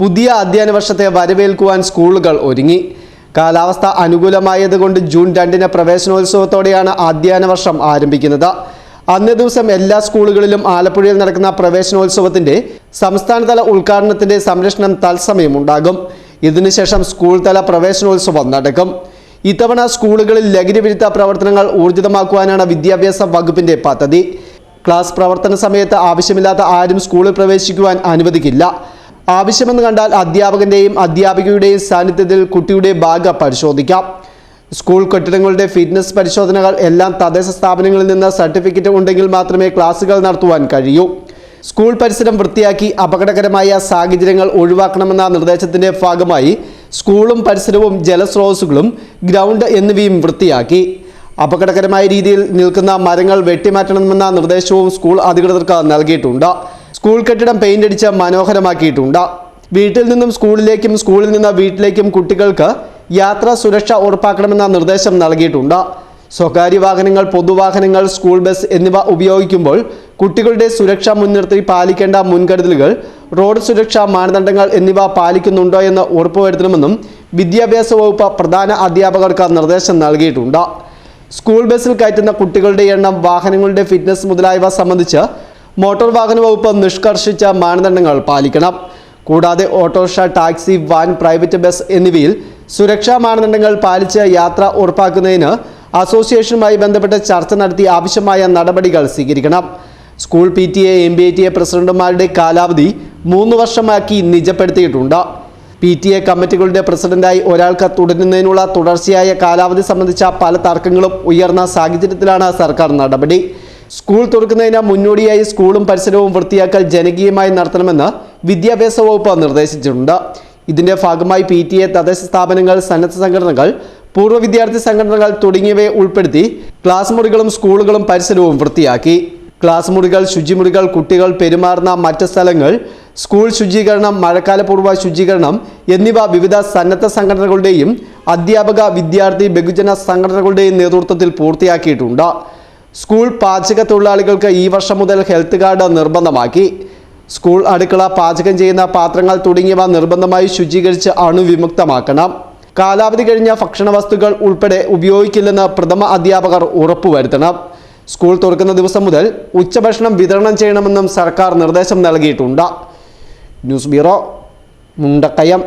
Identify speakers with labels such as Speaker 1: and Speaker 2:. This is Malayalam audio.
Speaker 1: പുതിയ അധ്യയന വർഷത്തെ വരവേൽക്കുവാൻ സ്കൂളുകൾ ഒരുങ്ങി. കാലാവസ്ഥ അനുകൂലമായതുകൊണ്ട് ജൂൺ രണ്ടിന് പ്രവേശനോത്സവത്തോടെയാണ് അധ്യയന വർഷം ആരംഭിക്കുന്നത്. അന്നേ ദിവസം എല്ലാ സ്കൂളുകളിലും ആലപ്പുഴയിൽ നടക്കുന്ന പ്രവേശനോത്സവത്തിന്റെ സംസ്ഥാനതല ഉദ്ഘാടനത്തിന്റെ സംരക്ഷണം തത്സമയം ഉണ്ടാകും ഇതിനുശേഷം സ്കൂൾ തല പ്രവേശനോത്സവം നടക്കും. ഇത്തവണ സ്കൂളുകളിൽ ലഹരി വിരുദ്ധ പ്രവർത്തനങ്ങൾ ഊർജിതമാക്കുവാനാണ് വിദ്യാഭ്യാസ വകുപ്പിന്റെ പദ്ധതി. ക്ലാസ് പ്രവർത്തന സമയത്ത് ആവശ്യമില്ലാത്ത ആരും സ്കൂളിൽ പ്രവേശിക്കുവാൻ അനുവദിക്കില്ല. ആവശ്യമെന്ന് കണ്ടാൽ അധ്യാപകന്റെയും അധ്യാപികയുടെയും സാന്നിധ്യത്തിൽ കുട്ടിയുടെ ബാഗ് പരിശോധിക്കാം. സ്കൂൾ കെട്ടിടങ്ങളുടെ ഫിറ്റ്നസ് പരിശോധനകൾ എല്ലാം തദ്ദേശ സ്ഥാപനങ്ങളിൽ നിന്ന് സർട്ടിഫിക്കറ്റ് ഉണ്ടെങ്കിൽ മാത്രമേ ക്ലാസുകൾ നടത്തുവാൻ കഴിയൂ. സ്കൂൾ പരിസരം വൃത്തിയാക്കി അപകടകരമായ സാഹചര്യങ്ങൾ ഒഴിവാക്കണമെന്ന നിർദ്ദേശത്തിന്റെ ഭാഗമായി സ്കൂളും പരിസരവും ജലസ്രോതസ്സുകളും ഗ്രൗണ്ട് എന്നിവയും വൃത്തിയാക്കി. അപകടകരമായ രീതിയിൽ നിൽക്കുന്ന മരങ്ങൾ വെട്ടിമാറ്റണമെന്ന നിർദ്ദേശവും സ്കൂൾ അധികൃതർക്ക് നൽകിയിട്ടുണ്ട്. സ്കൂൾ കെട്ടിടം പെയിന്റ് അടിച്ച് മനോഹരമാക്കിയിട്ടുണ്ട്. വീട്ടിൽ നിന്നും സ്കൂളിലേക്കും സ്കൂളിൽ നിന്ന് വീട്ടിലേക്കും കുട്ടികൾക്ക് യാത്രാ സുരക്ഷ ഉറപ്പാക്കണമെന്ന നിർദ്ദേശം നൽകിയിട്ടുണ്ട്. സ്വകാര്യ വാഹനങ്ങൾ പൊതുവാഹനങ്ങൾ സ്കൂൾ ബസ് എന്നിവ ഉപയോഗിക്കുമ്പോൾ കുട്ടികളുടെ സുരക്ഷ മുൻനിർത്തി പാലിക്കേണ്ട മുൻകരുതലുകൾ റോഡ് സുരക്ഷാ മാനദണ്ഡങ്ങൾ എന്നിവ പാലിക്കുന്നുണ്ടോ എന്ന് ഉറപ്പുവരുത്തണമെന്നും വിദ്യാഭ്യാസ വകുപ്പ് പ്രധാന അധ്യാപകർക്ക് നിർദ്ദേശം നൽകിയിട്ടുണ്ട്. സ്കൂൾ ബസ്സിൽ കയറ്റുന്ന കുട്ടികളുടെ എണ്ണം വാഹനങ്ങളുടെ ഫിറ്റ്നസ് മുതലായവ സംബന്ധിച്ച് മോട്ടോർ വാഹന വകുപ്പ് നിഷ്കർഷിച്ച മാനദണ്ഡങ്ങൾ പാലിക്കണം. കൂടാതെ autorickshaw taxi van private bus എന്നിവയിൽ സുരക്ഷാ മാനദണ്ഡങ്ങൾ പാലിച്ച് യാത്ര ഉറപ്പാക്കുന്നതിന് അസോസിയേഷനുമായി ബന്ധപ്പെട്ട് ചർച്ച നടത്തി ആവശ്യമായ നടപടികൾ സ്വീകരിക്കണം. School P T A M P T A പ്രസിഡന്റുമാരുടെ കാലാവധി മൂന്ന് വർഷമാക്കി നിജപ്പെടുത്തിയിട്ടുണ്ട്. പി ടി എ കമ്മിറ്റികളുടെ പ്രസിഡന്റായി ഒരാൾക്ക് തുടരുന്നതിനുള്ള തുടർച്ചയായ കാലാവധി സംബന്ധിച്ച പല തർക്കങ്ങളും ഉയർന്ന സാഹചര്യത്തിലാണ് സർക്കാർ നടപടി. സ്കൂൾ തുറക്കുന്നതിന് മുന്നോടിയായി സ്കൂളും പരിസരവും വൃത്തിയാക്കൽ ജനകീയമായി നടത്തണമെന്ന് വിദ്യാഭ്യാസ വകുപ്പ് നിർദ്ദേശിച്ചിട്ടുണ്ട്. ഇതിന്റെ ഭാഗമായി പി ടി എ തദ്ദേശ സ്ഥാപനങ്ങൾ സന്നദ്ധ സംഘടനകൾ പൂർവ വിദ്യാർത്ഥി സംഘടനകൾ തുടങ്ങിയവയെ ഉൾപ്പെടുത്തി ക്ലാസ് മുറികളും സ്കൂളുകളും പരിസരവും വൃത്തിയാക്കി. ക്ലാസ് മുറികൾ ശുചിമുറികൾ കുട്ടികൾ പെരുമാറുന്ന മറ്റ് സ്ഥലങ്ങൾ സ്കൂൾ ശുചീകരണം മഴക്കാലപൂർവ ശുചീകരണം എന്നിവ വിവിധ സന്നദ്ധ സംഘടനകളുടെയും അധ്യാപക വിദ്യാർത്ഥി ബഹുജന സംഘടനകളുടെയും നേതൃത്വത്തിൽ പൂർത്തിയാക്കിയിട്ടുണ്ട്. സ്കൂൾ പാചക തൊഴിലാളികൾക്ക് ഈ വർഷം മുതൽ ഹെൽത്ത് കാർഡ് നിർബന്ധമാക്കി. സ്കൂൾ അടുക്കള പാചകം ചെയ്യുന്ന പാത്രങ്ങൾ തുടങ്ങിയവ നിർബന്ധമായി ശുചീകരിച്ച് അണുവിമുക്തമാക്കണം കാലാവധി കഴിഞ്ഞ ഭക്ഷണ വസ്തുക്കൾ ഉൾപ്പെടെ ഉപയോഗിക്കില്ലെന്ന് പ്രഥമ അധ്യാപകർ ഉറപ്പുവരുത്തണം. സ്കൂൾ തുറക്കുന്ന ദിവസം മുതൽ ഉച്ചഭക്ഷണം വിതരണം ചെയ്യണമെന്നും സർക്കാർ നിർദ്ദേശം നൽകിയിട്ടുണ്ട്. News bureau Mundakkayam.